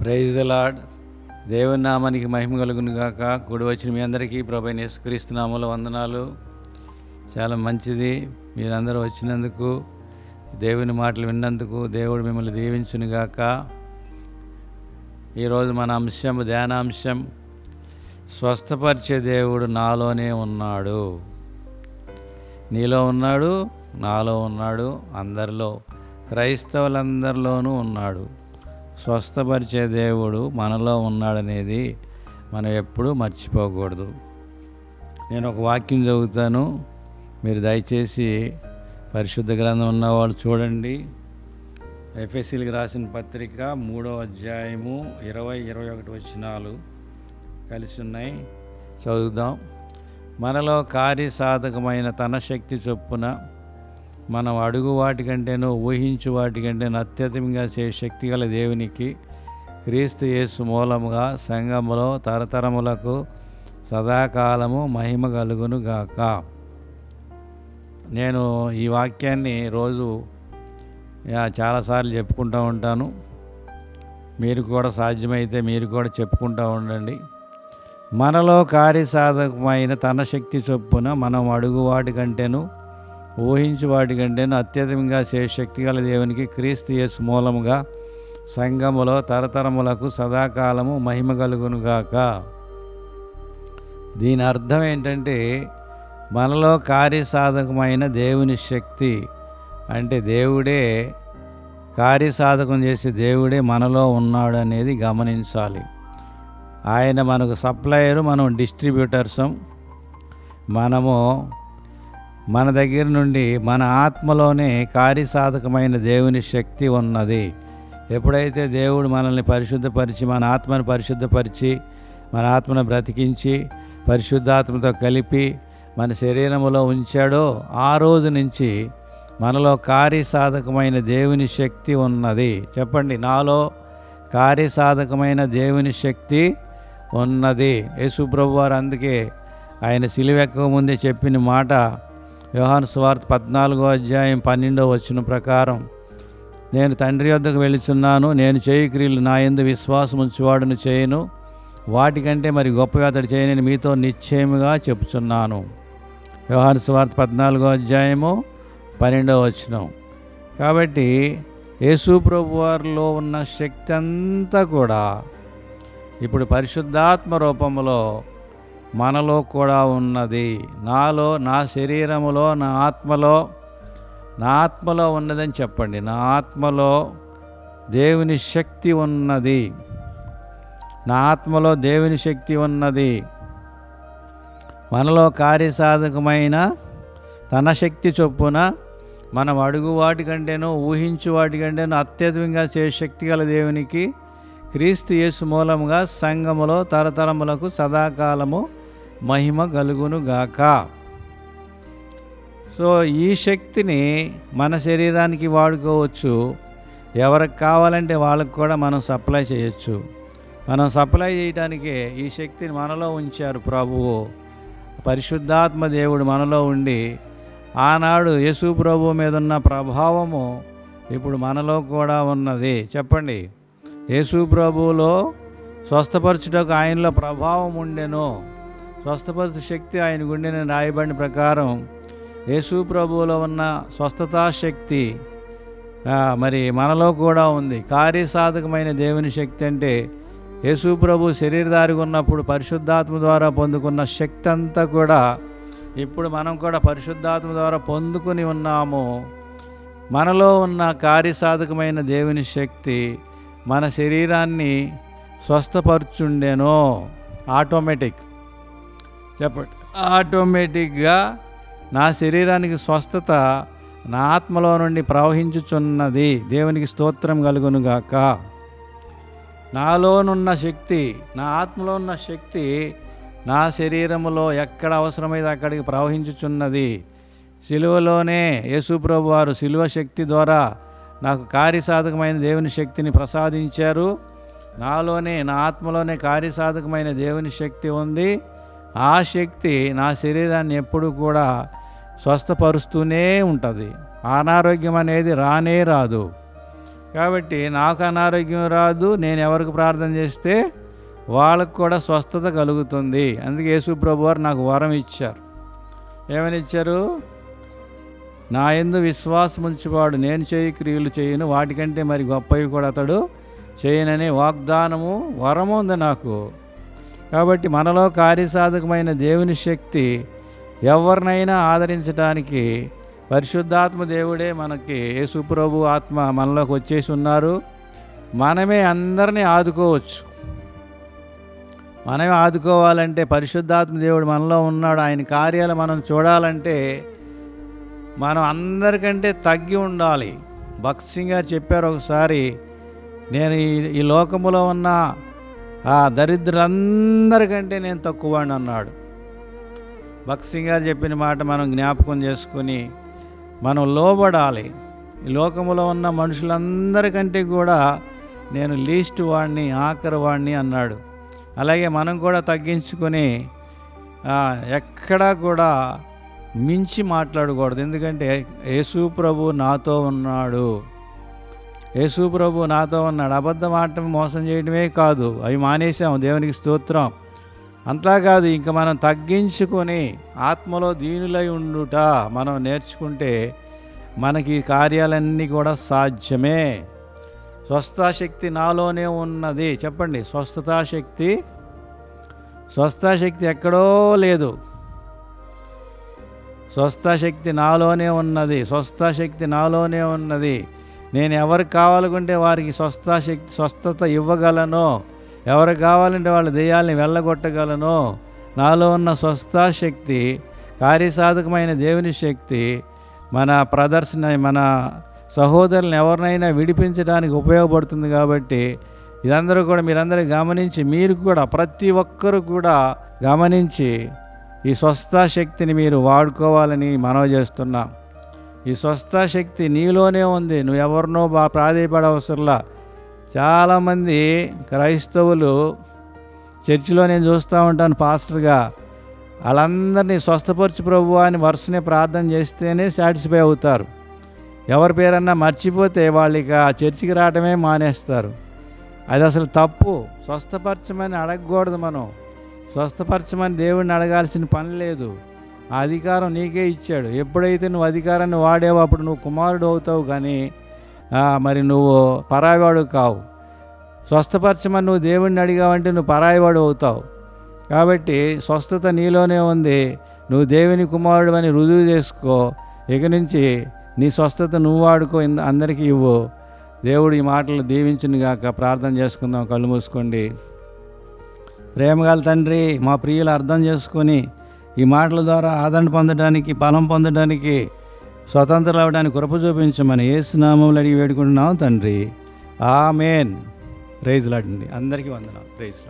Praise the lord దేవుని నామానికి మహిమ కలుగును గాక. కూడి వచ్చిన మీ అందరికీ ప్రభు యేసుక్రీస్తు వందనాలు. చాలా మంచిది. మీరందరూ వచ్చినందుకు దేవుని మాటలు విన్నందుకు దేవుడు మిమ్మల్ని దీవించును గాక. ఈరోజు మన అంశం ధ్యానాంశం స్వస్థపరిచే దేవుడు నాలోనే ఉన్నాడు. నీలో ఉన్నాడు నాలో ఉన్నాడు అందరిలో క్రైస్తవులందరిలోనూ ఉన్నాడు. స్వస్థపరిచే దేవుడు మనలో ఉన్నాడనేది మనం ఎప్పుడూ మర్చిపోకూడదు. నేను ఒక వాక్యం చదువుతాను. మీరు దయచేసి పరిశుద్ధ గ్రంథం ఉన్నవాళ్ళు చూడండి. ఎఫ్ఎస్సీలకు రాసిన పత్రిక మూడో అధ్యాయము ఇరవై ఇరవై ఒకటి వచ్చినాలు కలిసి ఉన్నాయి. చదువుదాం. మనలో కార్యసాధకమైన తన శక్తి చొప్పున మనం అడుగు వాటికంటేనో ఊహించు వాటికంటేనో అత్యధికంగా చే శక్తి గల దేవునికి క్రీస్తు యేసు మూలముగా సంఘములో తరతరములకు సదాకాలము మహిమ కలుగును గాక. నేను ఈ వాక్యాన్ని రోజు చాలాసార్లు చెప్పుకుంటూ ఉంటాను. మీరు కూడా సాధ్యమైతే మీరు కూడా చెప్పుకుంటూ ఉండండి. మనలో కార్యసాధకమైన తన శక్తి చొప్పున మనం అడుగు వాటికంటేను ఊహించు వాటికంటేను అత్యధికంగా శక్తి గల దేవునికి క్రీస్తు యేసు మూలముగా సంఘములో తరతరములకు సదాకాలము మహిమ కలుగునుగాక. దీని అర్థం ఏంటంటే మనలో కార్యసాధకమైన దేవుని శక్తి అంటే దేవుడే కార్యసాధకం చేసే దేవుడే మనలో ఉన్నాడు అనేది గమనించాలి. ఆయన మనకు సప్లయరు మనం డిస్ట్రిబ్యూటర్సం. మనము మన దగ్గర నుండి మన ఆత్మలోనే కార్యసాధకమైన దేవుని శక్తి ఉన్నది. ఎప్పుడైతే దేవుడు మనల్ని పరిశుద్ధపరిచి మన ఆత్మను పరిశుద్ధపరిచి మన ఆత్మను బ్రతికించి పరిశుద్ధాత్మతో కలిపి మన శరీరములో ఉంచాడో ఆ రోజు నుంచి మనలో కార్యసాధకమైన దేవుని శక్తి ఉన్నది. చెప్పండి నాలో కార్యసాధకమైన దేవుని శక్తి ఉన్నది. యేసుప్రభు వారు అందుకే ఆయన సిలువెక్కక ముందే చెప్పిన మాట యోహాను సువార్త పద్నాలుగో అధ్యాయం పన్నెండో వచ్చిన ప్రకారం నేను తండ్రి వద్దకు వెళుచున్నాను నేను చేయి క్రియలు నా ఎందు విశ్వాసం ఉంచువాడును చేయను. వాటికంటే మరి గొప్పగా అతడు చేయనని మీతో నిశ్చయముగా చెప్తున్నాను వ్యవహార సువార్త పద్నాలుగో అధ్యాయము పన్నెండవ వచనం. కాబట్టి యేసు ప్రభు వారిలో ఉన్న శక్తి అంతా కూడా ఇప్పుడు పరిశుద్ధాత్మ రూపంలో మనలో కూడా ఉన్నది. నాలో నా శరీరములో నా ఆత్మలో నా ఆత్మలో ఉన్నదని చెప్పండి. నా ఆత్మలో దేవుని శక్తి ఉన్నది. నా ఆత్మలో దేవుని శక్తి ఉన్నది. మనలో కార్యసాధకమైన తన శక్తి చొప్పున మనం అడుగు వాటికంటేనో ఊహించు వాటికంటేనో అత్యధికంగా చే శక్తి గల దేవునికి క్రీస్తు యేసు మూలముగా సంఘములో తరతరములకు సదాకాలము మహిమ కలుగునుగాక సో ఈ శక్తిని మన శరీరానికి వాడుకోవచ్చు. ఎవరికి కావాలంటే వాళ్ళకు కూడా మనం సప్లై చేయొచ్చు. మనం సప్లై చేయడానికే ఈ శక్తిని మనలో ఉంచారు ప్రభువు. పరిశుద్ధాత్మ దేవుడు మనలో ఉండి ఆనాడు యేసు ప్రభు మీద ఉన్న ప్రభావము ఇప్పుడు మనలో కూడా ఉన్నది. చెప్పండి. యేసు ప్రభువులో స్వస్థపరచుటకు ఆయనలో ప్రభావం ఉండెను. స్వస్థపరచు శక్తి ఆయన గుండెని రాయబడిన ప్రకారం యేసు ప్రభువులో ఉన్న స్వస్థతా శక్తి మరి మనలో కూడా ఉంది. కార్యసాధకమైన దేవుని శక్తి అంటే యేసు ప్రభు శరీరధారిగా ఉన్నప్పుడు పరిశుద్ధాత్మ ద్వారా పొందుకున్న శక్తి అంతా కూడా ఇప్పుడు మనం కూడా పరిశుద్ధాత్మ ద్వారా పొందుకుని ఉన్నాము. మనలో ఉన్న కార్యసాధకమైన దేవుని శక్తి మన శరీరాన్ని స్వస్థపరచుండెను ఆటోమేటిక్. చెప్పండి. ఆటోమేటిక్గా నా శరీరానికి స్వస్థత నా ఆత్మలో నుండి ప్రవహించుచున్నది. దేవునికి స్తోత్రం కలుగునుగాక నాలోనున్న శక్తి నా ఆత్మలో ఉన్న శక్తి నా శరీరములో ఎక్కడ అవసరమైతే అక్కడికి ప్రవహించుచున్నది. సిలువలోనే యేసుప్రభు వారు సిలువ శక్తి ద్వారా నాకు కార్యసాధకమైన దేవుని శక్తిని ప్రసాదించారు. నాలోనే నా ఆత్మలోనే కార్యసాధకమైన దేవుని శక్తి ఉంది. ఆ శక్తి నా శరీరాన్ని ఎప్పుడు కూడా స్వస్థపరుస్తూనే ఉంటుంది. అనారోగ్యం అనేది రానే రాదు. కాబట్టి నాకు అనారోగ్యం రాదు నేను ఎవరికి ప్రార్థన చేస్తే వాళ్ళకు కూడా స్వస్థత కలుగుతుంది. అందుకే యేసు ప్రభు వారు నాకు వరం ఇచ్చారు. ఏమని ఇచ్చారు? నా ఎందు విశ్వాసం ఉంచువాడు నేను చేయి క్రియలు చేయను వాటికంటే మరి గొప్పవి కూడా అతడు చేయననే వాగ్దానము వరము ఉంది నాకు. కాబట్టి మనలో కార్యసాధకమైన దేవుని శక్తి ఎవరినైనా ఆదరించడానికి పరిశుద్ధాత్మ దేవుడే మనకి యేసుప్రభు ఆత్మ మనలోకి వచ్చేసి ఉన్నారు. మనమే అందరినీ ఆదుకోవచ్చు. మనమే ఆదుకోవాలంటే పరిశుద్ధాత్మ దేవుడు మనలో ఉన్నాడు. ఆయన కార్యాలు మనం చూడాలంటే మనం అందరికంటే తగ్గి ఉండాలి. భక్త్ సింగ్ గారు చెప్పారు ఒకసారి నేను ఈ ఈ లోకములో ఉన్న ఆ దరిద్రులందరికంటే నేను తక్కువ అన్నాడు. భక్సింగ్ గారు చెప్పిన మాట మనం జ్ఞాపకం చేసుకుని మనం లోబడాలి. ఈ లోకములో ఉన్న మనుషులందరికంటే కూడా నేను లీస్ట్ వాడిని ఆఖరి వాడిని అన్నాడు. అలాగే మనం కూడా తగ్గించుకొని ఎక్కడా కూడా మించి మాట్లాడకూడదు. ఎందుకంటే యేసు ప్రభు నాతో ఉన్నాడు. యేసు ప్రభు నాతో ఉన్నాడు. అబద్ధం ఆడటం మోసం చేయడమే కాదు. అవి మానేసాం దేవునికి స్తోత్రం. అంతా కాదు ఇంకా మనం తగ్గించుకొని ఆత్మలో దీనులై ఉండుట మనం నేర్చుకుంటే మనకి ఈ కార్యాలన్నీ కూడా సాధ్యమే. స్వస్థాశక్తి నాలోనే ఉన్నది. చెప్పండి స్వస్థతాశక్తి? స్వస్థాశక్తి ఎక్కడో లేదు. స్వస్థశక్తి నాలోనే ఉన్నది. స్వస్థశక్తి నాలోనే ఉన్నది. నేను ఎవరికి కావాలనుకుంటే వారికి స్వస్థ శక్తి స్వస్థత ఇవ్వగలను. ఎవరు కావాలంటే వాళ్ళ దెయ్యాలని వెళ్ళగొట్టగలను. నాలో ఉన్న స్వస్థశక్తి కార్యసాధకమైన దేవుని శక్తి మన ప్రదర్శన మన సహోదరులను ఎవరినైనా విడిపించడానికి ఉపయోగపడుతుంది కాబట్టి ఇదందరూ కూడా మీరందరూ గమనించి మీరు కూడా ప్రతి ఒక్కరూ కూడా గమనించి ఈ స్వస్థ శక్తిని మీరు వాడుకోవాలని మనవి చేస్తున్నాం. ఈ స్వస్థ శక్తి నీలోనే ఉంది. నువ్వు ఎవరినో బా ప్రాధేయపడవసరంలా. చాలామంది క్రైస్తవులు చర్చిలో నేను చూస్తూ ఉంటాను పాస్టర్గా. వాళ్ళందరినీ స్వస్థపరచు ప్రభు అని వరుసనే ప్రార్థన చేస్తేనే సాటిస్ఫై అవుతారు. ఎవరి పేరన్నా మర్చిపోతే వాళ్ళు ఇక ఆ చర్చికి రావటమే మానేస్తారు. అది అసలు తప్పు. స్వస్థపరచమని అడగకూడదు మనం. స్వస్థపరచమని దేవుడిని అడగాల్సిన పని లేదు. ఆ అధికారం నీకే ఇచ్చాడు. ఎప్పుడైతే నువ్వు అధికారాన్ని వాడేవో అప్పుడు నువ్వు కుమారుడు అవుతావు కానీ మరి నువ్వు పరాయివాడు కావు. స్వస్థపరచమని నువ్వు దేవుడిని అడిగావంటే నువ్వు పరాయివాడు అవుతావు. కాబట్టి స్వస్థత నీలోనే ఉంది. నువ్వు దేవుని కుమారుడు అని రుజువు చేసుకో. ఇక నుంచి నీ స్వస్థత నువ్వు వాడుకో అందరికీ ఇవ్వు. దేవుడు ఈ మాటలు దీవించును గాక ప్రార్థన చేసుకుందాం. కళ్ళు మూసుకోండి. ప్రేమగల తండ్రి మా ప్రియులు అర్థం చేసుకొని ఈ మాటల ద్వారా ఆదరణ పొందడానికి బలం పొందడానికి స్వతంత్రం అవడానికి కృప చూపించమని ఏసునామంలో అడిగి వేడుకుంటున్నాం తండ్రి. ఆమెన్. ప్రైజ్ లాడండి అందరికీ వందనాలు. ప్రైజ్